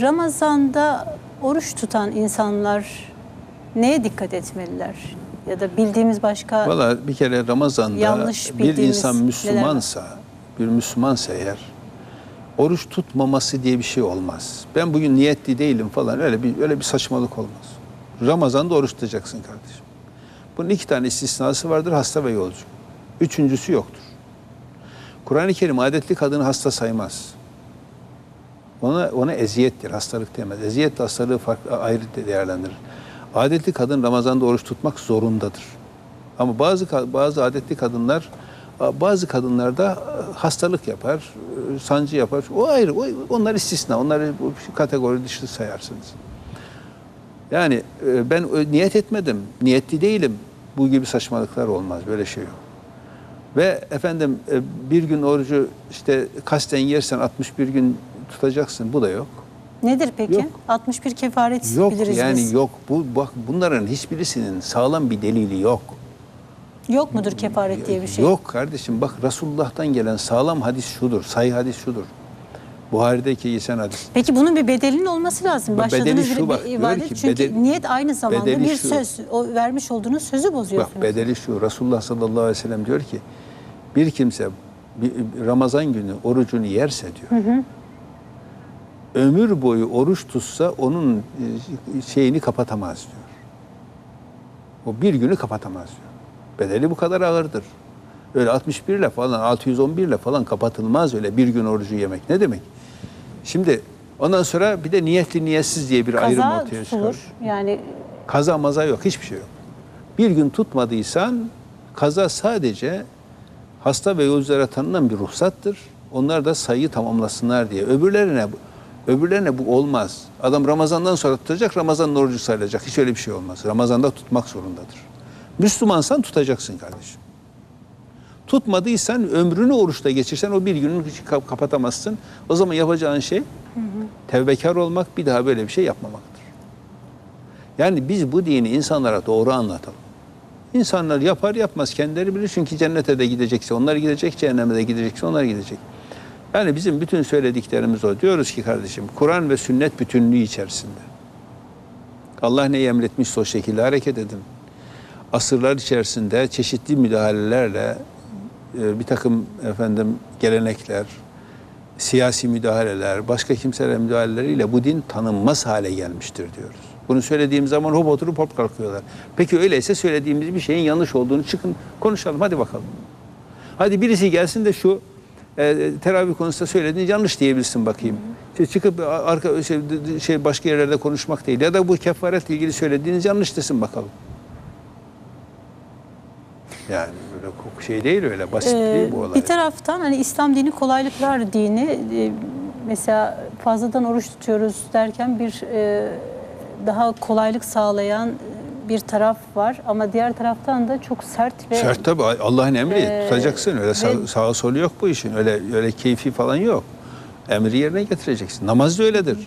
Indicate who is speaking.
Speaker 1: Ramazan'da oruç tutan insanlar neye dikkat etmeliler? Ya da bildiğimiz başka
Speaker 2: Valla bir kere Ramazan'da
Speaker 1: Yanlış
Speaker 2: bir insan
Speaker 1: neler?
Speaker 2: Müslümansa, bir Müslümansa eğer oruç tutmaması diye bir şey olmaz. Ben bugün niyetli değilim falan öyle bir öyle bir saçmalık olmaz. Ramazan'da oruç tutacaksın kardeşim. Bunun iki tane istisnası vardır hasta ve yolcu. Üçüncüsü yoktur. Kur'an-ı Kerim adetli kadını hasta saymaz. Ona ona eziyettir, hastalık demez. Eziyet hastalığı farklı ayrı değerlendirir. Adetli kadın Ramazan'da oruç tutmak zorundadır. Ama bazı bazı adetli kadınlar bazı kadınlarda hastalık yapar, e, sancı yapar. O ayrı. O, onlar istisna. Onları bu kategori dışı sayarsınız. Yani e, ben ö- niyet etmedim, niyetli değilim. Bu gibi saçmalıklar olmaz. Böyle şey yok. Ve efendim e, bir gün orucu işte kasten yersen 61 gün tutacaksın. Bu da yok.
Speaker 1: nedir peki?
Speaker 2: Yok.
Speaker 1: 61 kefaret
Speaker 2: Yok
Speaker 1: biliriz
Speaker 2: yani
Speaker 1: biz.
Speaker 2: yok. Bu bak bunların hiçbirisinin sağlam bir delili yok.
Speaker 1: Yok mudur kefaret diye bir şey?
Speaker 2: Yok kardeşim bak Resulullah'tan gelen sağlam hadis şudur. Sahih hadis şudur. Buhari'deki geçen hadis.
Speaker 1: Peki bunun bir bedelinin olması lazım. Başladığınız
Speaker 2: bedeli
Speaker 1: bir,
Speaker 2: şu
Speaker 1: bir
Speaker 2: bak,
Speaker 1: ibadet.
Speaker 2: ki
Speaker 1: Çünkü
Speaker 2: bedel-
Speaker 1: niyet aynı zamanda bir
Speaker 2: şu.
Speaker 1: söz. O vermiş olduğunuz sözü bozuyorsunuz.
Speaker 2: Bak bedeli şu. Resulullah sallallahu aleyhi ve sellem diyor ki bir kimse bir- Ramazan günü orucunu yerse diyor. Ömür boyu oruç tutsa onun e, şeyini kapatamaz diyor. O bir günü kapatamaz diyor. Bedeli bu kadar ağırdır. Öyle 61 ile falan 611 ile falan kapatılmaz öyle bir gün orucu yemek. Ne demek? Şimdi ondan sonra bir de niyetli niyetsiz diye bir ayrım
Speaker 1: Kaza
Speaker 2: ortaya çıkar.
Speaker 1: tutulur. Yani
Speaker 2: Kaza maza yok, hiçbir şey yok. Bir gün tutmadıysan kaza sadece hasta ve yolculara tanınan bir ruhsattır. Onlar da sayıyı tamamlasınlar diye. Öbürlerine öbürlerine bu olmaz. Adam Ramazan'dan sonra tutacak, Ramazan'ın orucu sayılacak. Hiç öyle bir şey olmaz. Ramazan'da tutmak zorundadır. Müslümansan tutacaksın kardeşim. Tutmadıysan ömrünü oruçta geçirsen o bir günü hiç kap- kapatamazsın. O zaman yapacağın şey tevbekar olmak, bir daha böyle bir şey yapmamaktır. Yani biz bu dini insanlara doğru anlatalım. İnsanlar yapar yapmaz kendileri bilir çünkü cennete de gidecekse onlar gidecek, cehenneme de gidecekse onlar gidecek. Yani bizim bütün söylediklerimiz o. Diyoruz ki kardeşim Kur'an ve sünnet bütünlüğü içerisinde. Allah ne emretmişse o şekilde hareket edin. Asırlar içerisinde çeşitli müdahalelerle e, bir takım efendim gelenekler, siyasi müdahaleler, başka kimseler müdahaleleriyle bu din tanınmaz hale gelmiştir diyoruz. Bunu söylediğim zaman hop oturup hop kalkıyorlar. Peki öyleyse söylediğimiz bir şeyin yanlış olduğunu çıkın konuşalım hadi bakalım. Hadi birisi gelsin de şu e, teravih konusunda söylediğin yanlış diyebilsin bakayım. İşte çıkıp arka şey, şey başka yerlerde konuşmak değil ya da bu kefaretle ilgili söylediğiniz yanlış desin bakalım. Yani böyle şey değil öyle basit
Speaker 1: Ee,
Speaker 2: değil bu olay.
Speaker 1: Bir taraftan hani İslam dini kolaylıklar dini. Ee, Mesela fazladan oruç tutuyoruz derken bir e, daha kolaylık sağlayan bir taraf var ama diğer taraftan da çok sert ve
Speaker 2: Şart tabii Allah'ın emri
Speaker 1: Ee,
Speaker 2: tutacaksın öyle sağ,
Speaker 1: ve-
Speaker 2: sağa solu yok bu işin öyle öyle keyfi falan yok. Emri yerine getireceksin. Namaz da öyledir.